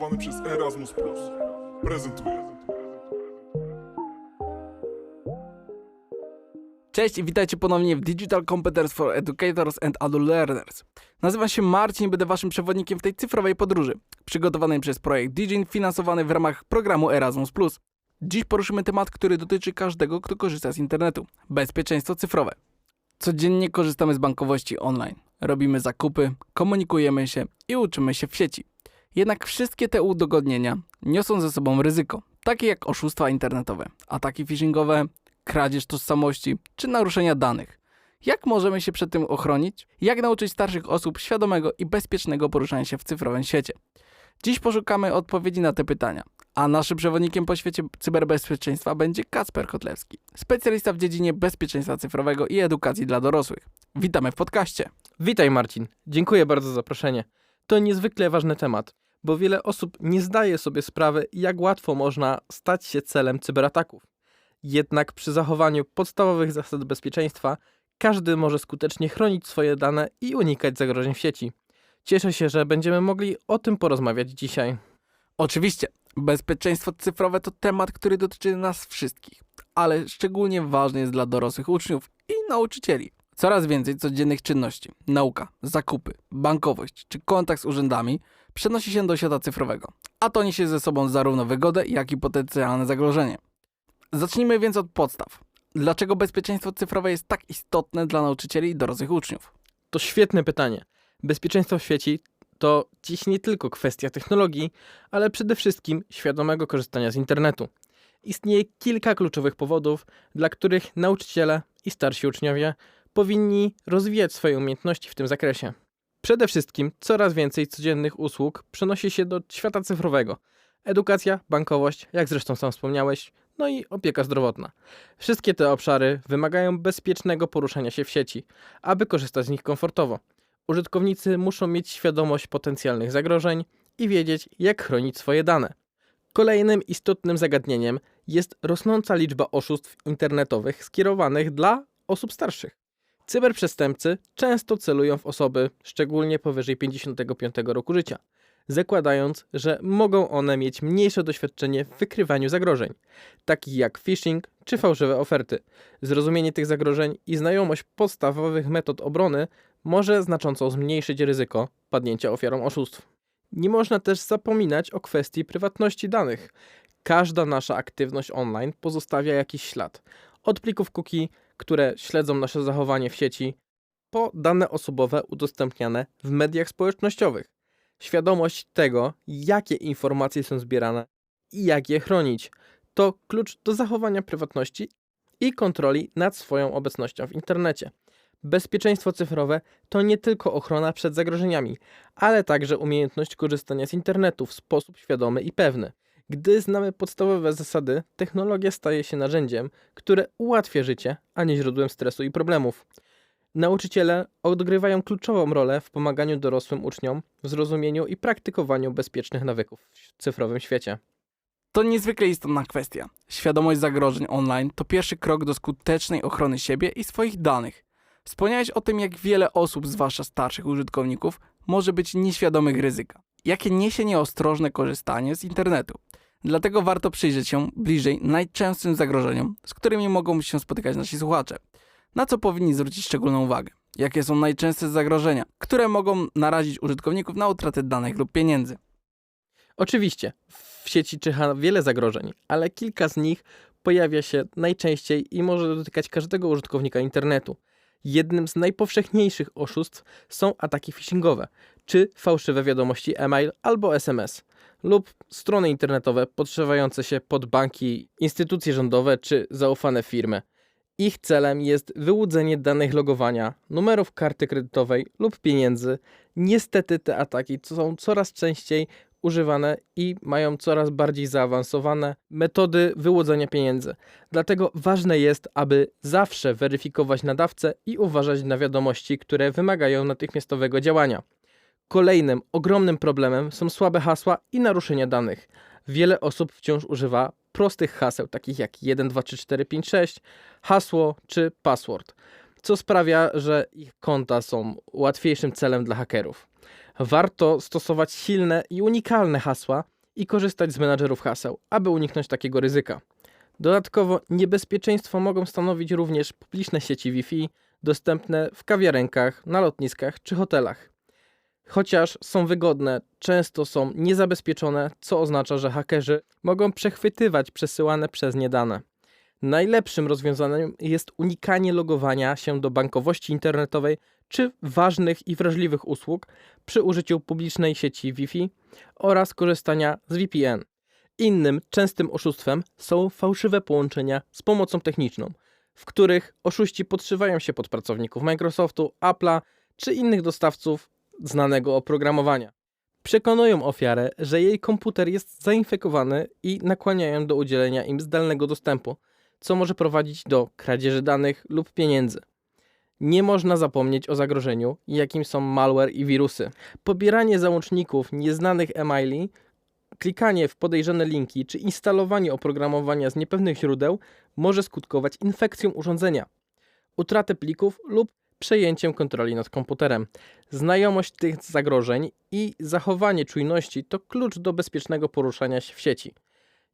finansowany przez Erasmus+. Prezentuje. Cześć i witajcie ponownie w Digital Competence for Educators and Adult Learners. Nazywam się Marcin i będę waszym przewodnikiem w tej cyfrowej podróży, przygotowanej przez projekt Digin, finansowany w ramach programu Erasmus+. Dziś poruszymy temat, który dotyczy każdego, kto korzysta z internetu. Bezpieczeństwo cyfrowe. Codziennie korzystamy z bankowości online. Robimy zakupy, komunikujemy się i uczymy się w sieci. Jednak wszystkie te udogodnienia niosą ze sobą ryzyko, takie jak oszustwa internetowe, ataki phishingowe, kradzież tożsamości czy naruszenia danych. Jak możemy się przed tym ochronić? Jak nauczyć starszych osób świadomego i bezpiecznego poruszania się w cyfrowym świecie? Dziś poszukamy odpowiedzi na te pytania. A naszym przewodnikiem po świecie cyberbezpieczeństwa będzie Kacper Kotlewski, specjalista w dziedzinie bezpieczeństwa cyfrowego i edukacji dla dorosłych. Witamy w podcaście. Witaj Marcin, dziękuję bardzo za zaproszenie. To niezwykle ważny temat, bo wiele osób nie zdaje sobie sprawy, jak łatwo można stać się celem cyberataków. Jednak przy zachowaniu podstawowych zasad bezpieczeństwa, każdy może skutecznie chronić swoje dane i unikać zagrożeń w sieci. Cieszę się, że będziemy mogli o tym porozmawiać dzisiaj. Oczywiście, bezpieczeństwo cyfrowe to temat, który dotyczy nas wszystkich, ale szczególnie ważny jest dla dorosłych uczniów i nauczycieli. Coraz więcej codziennych czynności, nauka, zakupy, bankowość czy kontakt z urzędami przenosi się do świata cyfrowego, a to niesie ze sobą zarówno wygodę, jak i potencjalne zagrożenie. Zacznijmy więc od podstaw. Dlaczego bezpieczeństwo cyfrowe jest tak istotne dla nauczycieli i dorosłych uczniów? To świetne pytanie. Bezpieczeństwo w sieci to dziś nie tylko kwestia technologii, ale przede wszystkim świadomego korzystania z internetu. Istnieje kilka kluczowych powodów, dla których nauczyciele i starsi uczniowie powinni rozwijać swoje umiejętności w tym zakresie. Przede wszystkim coraz więcej codziennych usług przenosi się do świata cyfrowego. Edukacja, bankowość, jak zresztą sam wspomniałeś, no i opieka zdrowotna. Wszystkie te obszary wymagają bezpiecznego poruszania się w sieci, aby korzystać z nich komfortowo. Użytkownicy muszą mieć świadomość potencjalnych zagrożeń i wiedzieć, jak chronić swoje dane. Kolejnym istotnym zagadnieniem jest rosnąca liczba oszustw internetowych skierowanych dla osób starszych. Cyberprzestępcy często celują w osoby szczególnie powyżej 55 roku życia, zakładając, że mogą one mieć mniejsze doświadczenie w wykrywaniu zagrożeń, takich jak phishing czy fałszywe oferty. Zrozumienie tych zagrożeń i znajomość podstawowych metod obrony może znacząco zmniejszyć ryzyko padnięcia ofiarą oszustw. Nie można też zapominać o kwestii prywatności danych. Każda nasza aktywność online pozostawia jakiś ślad. Od plików cookie, które śledzą nasze zachowanie w sieci, po dane osobowe udostępniane w mediach społecznościowych. Świadomość tego, jakie informacje są zbierane i jak je chronić, to klucz do zachowania prywatności i kontroli nad swoją obecnością w internecie. Bezpieczeństwo cyfrowe to nie tylko ochrona przed zagrożeniami, ale także umiejętność korzystania z internetu w sposób świadomy i pewny. Gdy znamy podstawowe zasady, technologia staje się narzędziem, które ułatwia życie, a nie źródłem stresu i problemów. Nauczyciele odgrywają kluczową rolę w pomaganiu dorosłym uczniom w zrozumieniu i praktykowaniu bezpiecznych nawyków w cyfrowym świecie. To niezwykle istotna kwestia. Świadomość zagrożeń online to pierwszy krok do skutecznej ochrony siebie i swoich danych. Wspomniałeś o tym, jak wiele osób, zwłaszcza starszych użytkowników, może być nieświadomych ryzyka. Jakie niesie nieostrożne korzystanie z internetu. Dlatego warto przyjrzeć się bliżej najczęstszym zagrożeniom, z którymi mogą się spotykać nasi słuchacze. Na co powinni zwrócić szczególną uwagę? Jakie są najczęstsze zagrożenia, które mogą narazić użytkowników na utratę danych lub pieniędzy? Oczywiście, w sieci czyha wiele zagrożeń, ale kilka z nich pojawia się najczęściej i może dotykać każdego użytkownika internetu. Jednym z najpowszechniejszych oszustw są ataki phishingowe, czy fałszywe wiadomości e-mail albo SMS, lub strony internetowe podszywające się pod banki, instytucje rządowe czy zaufane firmy. Ich celem jest wyłudzenie danych logowania, numerów karty kredytowej lub pieniędzy. Niestety te ataki są coraz częściej używane i mają coraz bardziej zaawansowane metody wyłudzenia pieniędzy. Dlatego ważne jest, aby zawsze weryfikować nadawcę i uważać na wiadomości, które wymagają natychmiastowego działania. Kolejnym ogromnym problemem są słabe hasła i naruszenia danych. Wiele osób wciąż używa prostych haseł, takich jak 1, 2, 3, 4, 5, 6, hasło czy password, co sprawia, że ich konta są łatwiejszym celem dla hakerów. Warto stosować silne i unikalne hasła i korzystać z menadżerów haseł, aby uniknąć takiego ryzyka. Dodatkowo niebezpieczeństwo mogą stanowić również publiczne sieci Wi-Fi dostępne w kawiarenkach, na lotniskach czy hotelach. Chociaż są wygodne, często są niezabezpieczone, co oznacza, że hakerzy mogą przechwytywać przesyłane przez nie dane. Najlepszym rozwiązaniem jest unikanie logowania się do bankowości internetowej czy ważnych i wrażliwych usług przy użyciu publicznej sieci Wi-Fi oraz korzystania z VPN. Innym częstym oszustwem są fałszywe połączenia z pomocą techniczną, w których oszuści podszywają się pod pracowników Microsoftu, Apple'a czy innych dostawców znanego oprogramowania. Przekonują ofiarę, że jej komputer jest zainfekowany i nakłaniają do udzielenia im zdalnego dostępu, co może prowadzić do kradzieży danych lub pieniędzy. Nie można zapomnieć o zagrożeniu, jakim są malware i wirusy. Pobieranie załączników nieznanych e-maili, klikanie w podejrzane linki czy instalowanie oprogramowania z niepewnych źródeł może skutkować infekcją urządzenia, utratę plików lub przejęciem kontroli nad komputerem. Znajomość tych zagrożeń i zachowanie czujności to klucz do bezpiecznego poruszania się w sieci.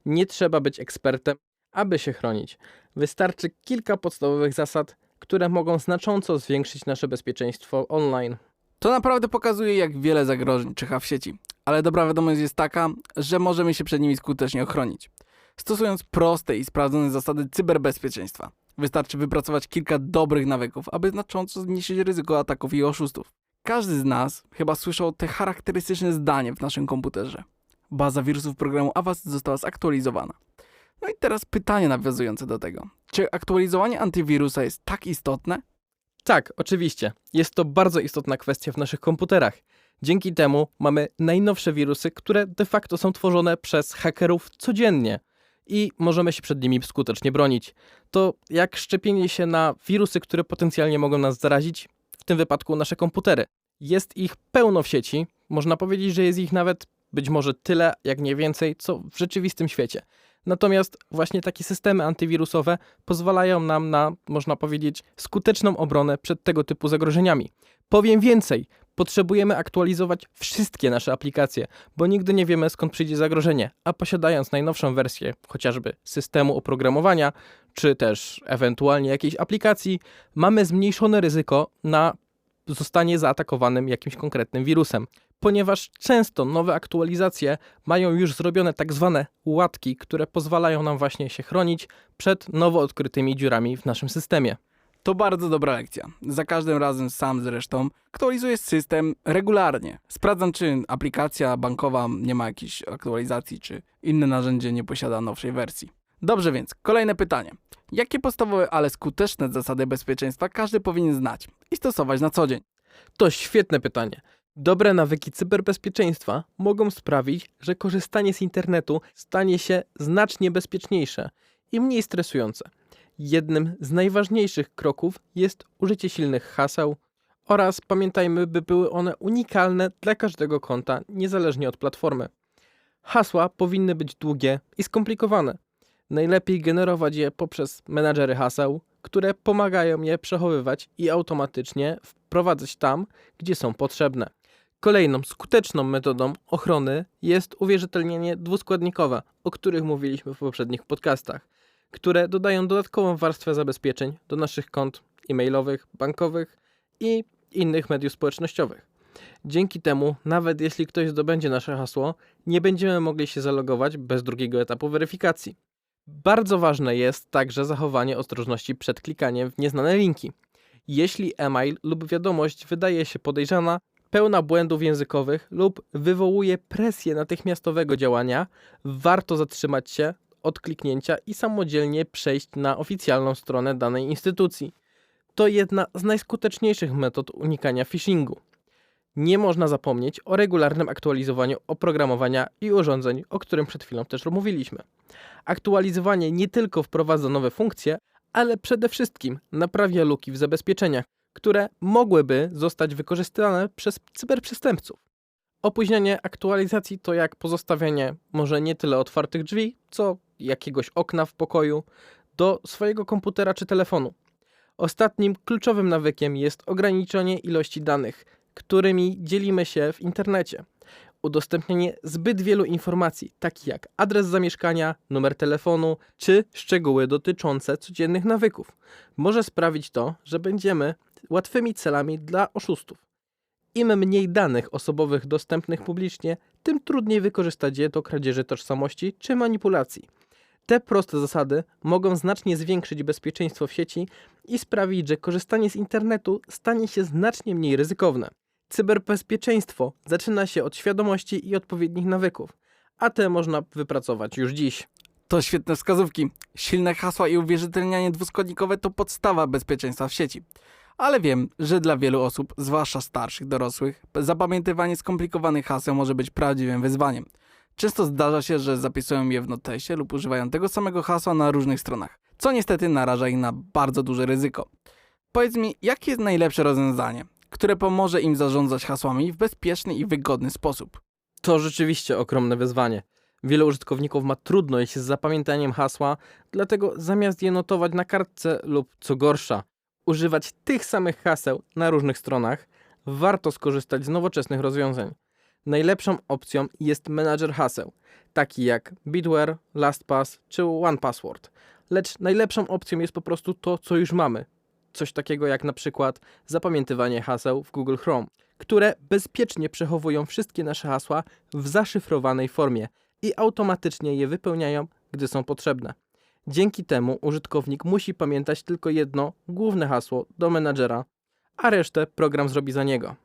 Nie trzeba być ekspertem, aby się chronić. Wystarczy kilka podstawowych zasad, które mogą znacząco zwiększyć nasze bezpieczeństwo online. To naprawdę pokazuje, jak wiele zagrożeń czyha w sieci. Ale dobra wiadomość jest taka, że możemy się przed nimi skutecznie ochronić. Stosując proste i sprawdzone zasady cyberbezpieczeństwa. Wystarczy wypracować kilka dobrych nawyków, aby znacząco zmniejszyć ryzyko ataków i oszustów. Każdy z nas chyba słyszał te charakterystyczne zdanie w naszym komputerze. Baza wirusów programu Avast została zaktualizowana. No i teraz pytanie nawiązujące do tego. Czy aktualizowanie antywirusa jest tak istotne? Tak, oczywiście. Jest to bardzo istotna kwestia w naszych komputerach. Dzięki temu mamy najnowsze wirusy, które de facto są tworzone przez hakerów codziennie i możemy się przed nimi skutecznie bronić. To jak szczepienie się na wirusy, które potencjalnie mogą nas zarazić, w tym wypadku nasze komputery. Jest ich pełno w sieci, można powiedzieć, że jest ich nawet być może tyle, jak nie więcej, co w rzeczywistym świecie. Natomiast właśnie takie systemy antywirusowe pozwalają nam na, można powiedzieć, skuteczną obronę przed tego typu zagrożeniami. Powiem więcej, potrzebujemy aktualizować wszystkie nasze aplikacje, bo nigdy nie wiemy skąd przyjdzie zagrożenie, a posiadając najnowszą wersję chociażby systemu oprogramowania, czy też ewentualnie jakiejś aplikacji, mamy zmniejszone ryzyko na zostanie zaatakowanym jakimś konkretnym wirusem. Ponieważ często nowe aktualizacje mają już zrobione tak zwane łatki, które pozwalają nam właśnie się chronić przed nowo odkrytymi dziurami w naszym systemie. To bardzo dobra lekcja. Za każdym razem sam zresztą aktualizuję system regularnie. Sprawdzam, czy aplikacja bankowa nie ma jakiejś aktualizacji, czy inne narzędzie nie posiada nowszej wersji. Dobrze więc, kolejne pytanie. Jakie podstawowe, ale skuteczne zasady bezpieczeństwa każdy powinien znać i stosować na co dzień? To świetne pytanie. Dobre nawyki cyberbezpieczeństwa mogą sprawić, że korzystanie z internetu stanie się znacznie bezpieczniejsze i mniej stresujące. Jednym z najważniejszych kroków jest użycie silnych haseł oraz pamiętajmy, by były one unikalne dla każdego konta, niezależnie od platformy. Hasła powinny być długie i skomplikowane. Najlepiej generować je poprzez menadżery haseł, które pomagają je przechowywać i automatycznie wprowadzać tam, gdzie są potrzebne. Kolejną skuteczną metodą ochrony jest uwierzytelnienie dwuskładnikowe, o których mówiliśmy w poprzednich podcastach, które dodają dodatkową warstwę zabezpieczeń do naszych kont e-mailowych, bankowych i innych mediów społecznościowych. Dzięki temu, nawet jeśli ktoś zdobędzie nasze hasło, nie będziemy mogli się zalogować bez drugiego etapu weryfikacji. Bardzo ważne jest także zachowanie ostrożności przed klikaniem w nieznane linki. Jeśli e-mail lub wiadomość wydaje się podejrzana, pełna błędów językowych lub wywołuje presję natychmiastowego działania, warto zatrzymać się od kliknięcia i samodzielnie przejść na oficjalną stronę danej instytucji. To jedna z najskuteczniejszych metod unikania phishingu. Nie można zapomnieć o regularnym aktualizowaniu oprogramowania i urządzeń, o którym przed chwilą też mówiliśmy. Aktualizowanie nie tylko wprowadza nowe funkcje, ale przede wszystkim naprawia luki w zabezpieczeniach, które mogłyby zostać wykorzystane przez cyberprzestępców. Opóźnienie aktualizacji to jak pozostawienie może nie tyle otwartych drzwi, co jakiegoś okna w pokoju do swojego komputera czy telefonu. Ostatnim kluczowym nawykiem jest ograniczenie ilości danych, którymi dzielimy się w internecie. Udostępnianie zbyt wielu informacji, takich jak adres zamieszkania, numer telefonu czy szczegóły dotyczące codziennych nawyków, może sprawić to, że będziemy łatwymi celami dla oszustów. Im mniej danych osobowych dostępnych publicznie, tym trudniej wykorzystać je do kradzieży tożsamości czy manipulacji. Te proste zasady mogą znacznie zwiększyć bezpieczeństwo w sieci i sprawić, że korzystanie z internetu stanie się znacznie mniej ryzykowne. Cyberbezpieczeństwo zaczyna się od świadomości i odpowiednich nawyków, a te można wypracować już dziś. To świetne wskazówki. Silne hasła i uwierzytelnianie dwuskładnikowe to podstawa bezpieczeństwa w sieci. Ale wiem, że dla wielu osób, zwłaszcza starszych dorosłych, zapamiętywanie skomplikowanych haseł może być prawdziwym wyzwaniem. Często zdarza się, że zapisują je w notesie lub używają tego samego hasła na różnych stronach, co niestety naraża ich na bardzo duże ryzyko. Powiedz mi, jakie jest najlepsze rozwiązanie, które pomoże im zarządzać hasłami w bezpieczny i wygodny sposób? To rzeczywiście ogromne wyzwanie. Wielu użytkowników ma trudność z zapamiętaniem hasła, dlatego zamiast je notować na kartce lub co gorsza, używać tych samych haseł na różnych stronach, warto skorzystać z nowoczesnych rozwiązań. Najlepszą opcją jest menadżer haseł, taki jak Bitware, LastPass czy OnePassword. Lecz najlepszą opcją jest po prostu to, co już mamy. Coś takiego jak na przykład zapamiętywanie haseł w Google Chrome, które bezpiecznie przechowują wszystkie nasze hasła w zaszyfrowanej formie i automatycznie je wypełniają, gdy są potrzebne. Dzięki temu użytkownik musi pamiętać tylko jedno główne hasło do menadżera, a resztę program zrobi za niego.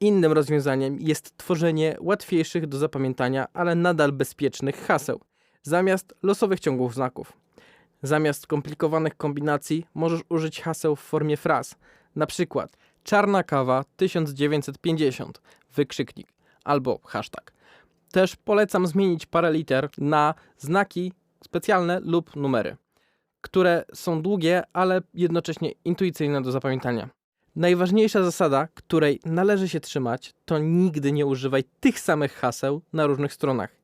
Innym rozwiązaniem jest tworzenie łatwiejszych do zapamiętania, ale nadal bezpiecznych haseł, zamiast losowych ciągów znaków. Zamiast komplikowanych kombinacji możesz użyć haseł w formie fraz, na przykład czarna kawa 1950, wykrzyknik albo hashtag. Też polecam zmienić parę liter na znaki specjalne lub numery, które są długie, ale jednocześnie intuicyjne do zapamiętania. Najważniejsza zasada, której należy się trzymać, to nigdy nie używaj tych samych haseł na różnych stronach.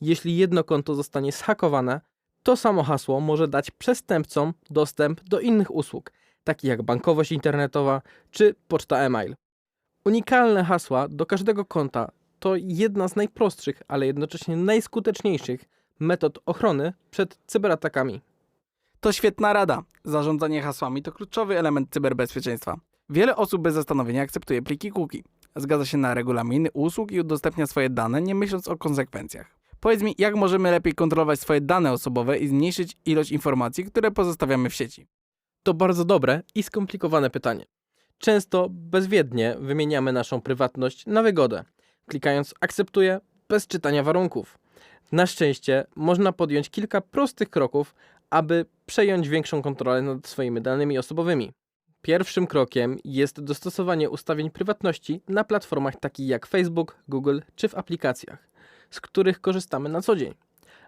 Jeśli jedno konto zostanie zhakowane, to samo hasło może dać przestępcom dostęp do innych usług, takich jak bankowość internetowa czy poczta e-mail. Unikalne hasła do każdego konta to jedna z najprostszych, ale jednocześnie najskuteczniejszych metod ochrony przed cyberatakami. To świetna rada. Zarządzanie hasłami to kluczowy element cyberbezpieczeństwa. Wiele osób bez zastanowienia akceptuje pliki cookie. Zgadza się na regulaminy usług i udostępnia swoje dane, nie myśląc o konsekwencjach. Powiedz mi, jak możemy lepiej kontrolować swoje dane osobowe i zmniejszyć ilość informacji, które pozostawiamy w sieci? To bardzo dobre i skomplikowane pytanie. Często bezwiednie wymieniamy naszą prywatność na wygodę, klikając akceptuję bez czytania warunków. Na szczęście można podjąć kilka prostych kroków, aby przejąć większą kontrolę nad swoimi danymi osobowymi. Pierwszym krokiem jest dostosowanie ustawień prywatności na platformach takich jak Facebook, Google czy w aplikacjach, z których korzystamy na co dzień.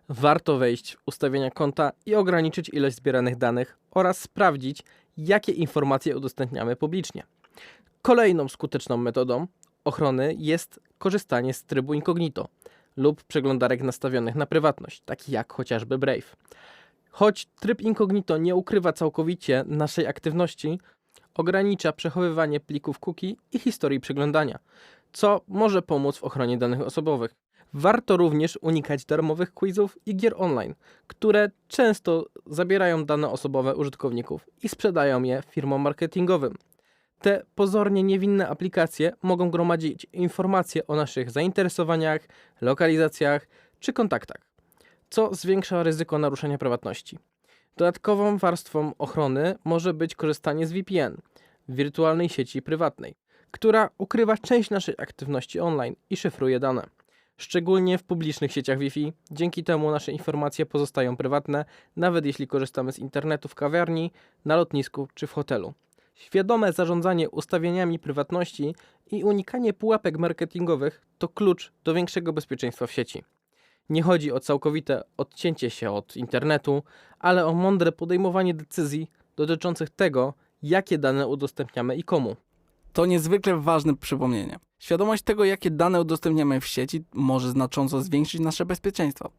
Warto wejść w ustawienia konta i ograniczyć ilość zbieranych danych oraz sprawdzić, jakie informacje udostępniamy publicznie. Kolejną skuteczną metodą ochrony jest korzystanie z trybu incognito lub przeglądarek nastawionych na prywatność, takich jak chociażby Brave. Choć tryb incognito nie ukrywa całkowicie naszej aktywności, ogranicza przechowywanie plików cookie i historii przeglądania, co może pomóc w ochronie danych osobowych. Warto również unikać darmowych quizów i gier online, które często zabierają dane osobowe użytkowników i sprzedają je firmom marketingowym. Te pozornie niewinne aplikacje mogą gromadzić informacje o naszych zainteresowaniach, lokalizacjach czy kontaktach, co zwiększa ryzyko naruszenia prywatności. Dodatkową warstwą ochrony może być korzystanie z VPN, wirtualnej sieci prywatnej, która ukrywa część naszej aktywności online i szyfruje dane. Szczególnie w publicznych sieciach Wi-Fi, dzięki temu nasze informacje pozostają prywatne, nawet jeśli korzystamy z internetu w kawiarni, na lotnisku czy w hotelu. Świadome zarządzanie ustawieniami prywatności i unikanie pułapek marketingowych to klucz do większego bezpieczeństwa w sieci. Nie chodzi o całkowite odcięcie się od internetu, ale o mądre podejmowanie decyzji dotyczących tego, jakie dane udostępniamy i komu. To niezwykle ważne przypomnienie. Świadomość tego, jakie dane udostępniamy w sieci, może znacząco zwiększyć nasze bezpieczeństwo.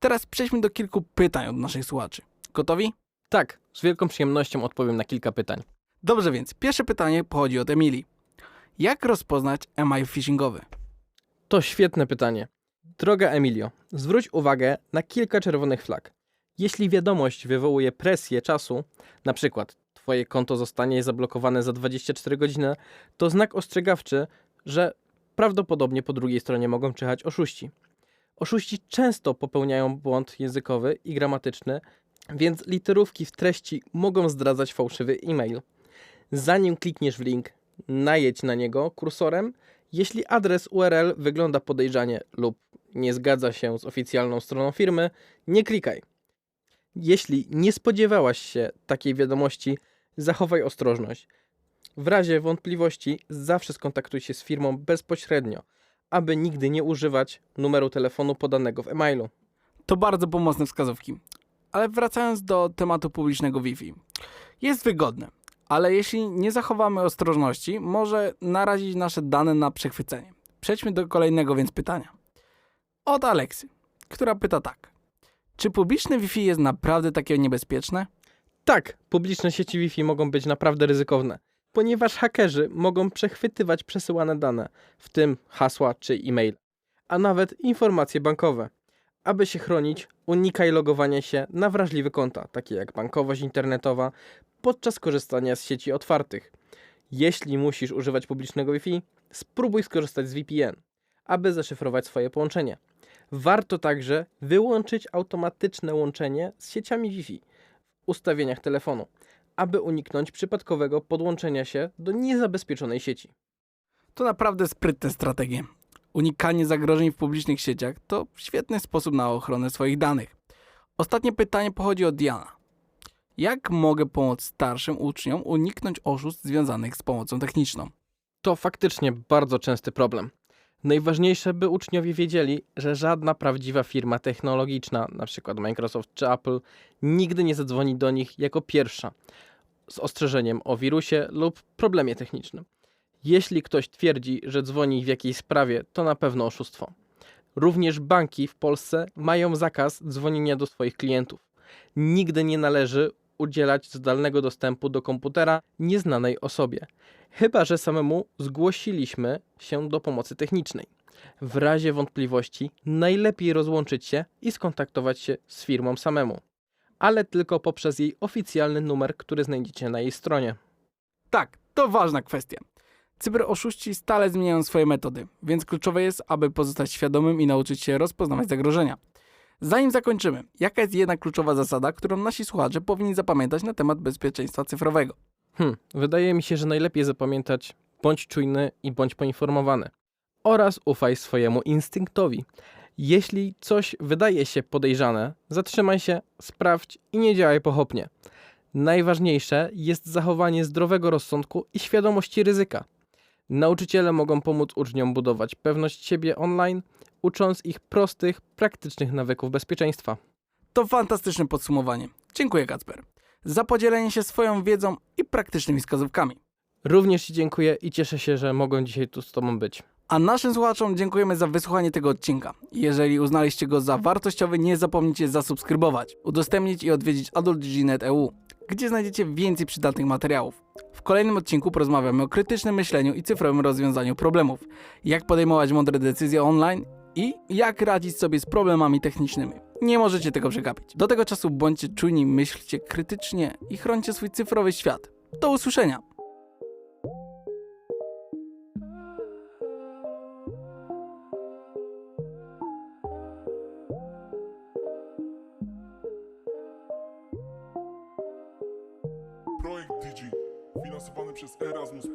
Teraz przejdźmy do kilku pytań od naszych słuchaczy. Gotowi? Tak, z wielką przyjemnością odpowiem na kilka pytań. Dobrze więc, pierwsze pytanie pochodzi od Emilii. Jak rozpoznać email phishingowy? To świetne pytanie. Droga Emilio, zwróć uwagę na kilka czerwonych flag. Jeśli wiadomość wywołuje presję czasu, na przykład Twoje konto zostanie zablokowane za 24 godziny, to znak ostrzegawczy, że prawdopodobnie po drugiej stronie mogą czyhać oszuści. Oszuści często popełniają błąd językowy i gramatyczny, więc literówki w treści mogą zdradzać fałszywy e-mail. Zanim klikniesz w link, najedź na niego kursorem jeśli adres URL wygląda podejrzanie lub nie zgadza się z oficjalną stroną firmy, nie klikaj. Jeśli nie spodziewałaś się takiej wiadomości, zachowaj ostrożność. W razie wątpliwości zawsze skontaktuj się z firmą bezpośrednio, aby nigdy nie używać numeru telefonu podanego w e-mailu. To bardzo pomocne wskazówki. Ale wracając do tematu publicznego Wi-Fi. Jest wygodne, ale jeśli nie zachowamy ostrożności, może narazić nasze dane na przechwycenie. Przejdźmy do kolejnego więc pytania. Od Aleksy, która pyta tak. Czy publiczne Wi-Fi jest naprawdę takie niebezpieczne? Tak, publiczne sieci Wi-Fi mogą być naprawdę ryzykowne, ponieważ hakerzy mogą przechwytywać przesyłane dane, w tym hasła czy e-mail, a nawet informacje bankowe. Aby się chronić, unikaj logowania się na wrażliwe konta, takie jak bankowość internetowa, podczas korzystania z sieci otwartych. Jeśli musisz używać publicznego Wi-Fi, spróbuj skorzystać z VPN, aby zaszyfrować swoje połączenie. Warto także wyłączyć automatyczne łączenie z sieciami Wi-Fi w ustawieniach telefonu, aby uniknąć przypadkowego podłączenia się do niezabezpieczonej sieci. To naprawdę sprytne strategie. Unikanie zagrożeń w publicznych sieciach to świetny sposób na ochronę swoich danych. Ostatnie pytanie pochodzi od Diana. Jak mogę pomóc starszym uczniom uniknąć oszustw związanych z pomocą techniczną? To faktycznie bardzo częsty problem. Najważniejsze, by uczniowie wiedzieli, że żadna prawdziwa firma technologiczna, np. Microsoft czy Apple, nigdy nie zadzwoni do nich jako pierwsza z ostrzeżeniem o wirusie lub problemie technicznym. Jeśli ktoś twierdzi, że dzwoni w jakiejś sprawie, to na pewno oszustwo. Również banki w Polsce mają zakaz dzwonienia do swoich klientów. Nigdy nie należy udzielać zdalnego dostępu do komputera nieznanej osobie, chyba że samemu zgłosiliśmy się do pomocy technicznej. W razie wątpliwości najlepiej rozłączyć się i skontaktować się z firmą samemu, ale tylko poprzez jej oficjalny numer, który znajdziecie na jej stronie. Tak, to ważna kwestia. Cyberoszuści stale zmieniają swoje metody, więc kluczowe jest, aby pozostać świadomym i nauczyć się rozpoznawać zagrożenia. Zanim zakończymy, jaka jest jedna kluczowa zasada, którą nasi słuchacze powinni zapamiętać na temat bezpieczeństwa cyfrowego? Hmm, wydaje mi się, że najlepiej zapamiętać bądź czujny i bądź poinformowany. Oraz ufaj swojemu instynktowi. Jeśli coś wydaje się podejrzane, zatrzymaj się, sprawdź i nie działaj pochopnie. Najważniejsze jest zachowanie zdrowego rozsądku i świadomości ryzyka. Nauczyciele mogą pomóc uczniom budować pewność siebie online, ucząc ich prostych, praktycznych nawyków bezpieczeństwa. To fantastyczne podsumowanie. Dziękuję Kacper za podzielenie się swoją wiedzą i praktycznymi wskazówkami. Również Ci dziękuję i cieszę się, że mogłem dzisiaj tu z Tobą być. A naszym słuchaczom dziękujemy za wysłuchanie tego odcinka. Jeżeli uznaliście go za wartościowy, nie zapomnijcie zasubskrybować, udostępnić i odwiedzić adultg.net.eu, gdzie znajdziecie więcej przydatnych materiałów. W kolejnym odcinku porozmawiamy o krytycznym myśleniu i cyfrowym rozwiązaniu problemów, jak podejmować mądre decyzje online i jak radzić sobie z problemami technicznymi. Nie możecie tego przegapić. Do tego czasu bądźcie czujni, myślcie krytycznie i chroncie swój cyfrowy świat. Do usłyszenia! Projekt finansowany przez Erasmus+.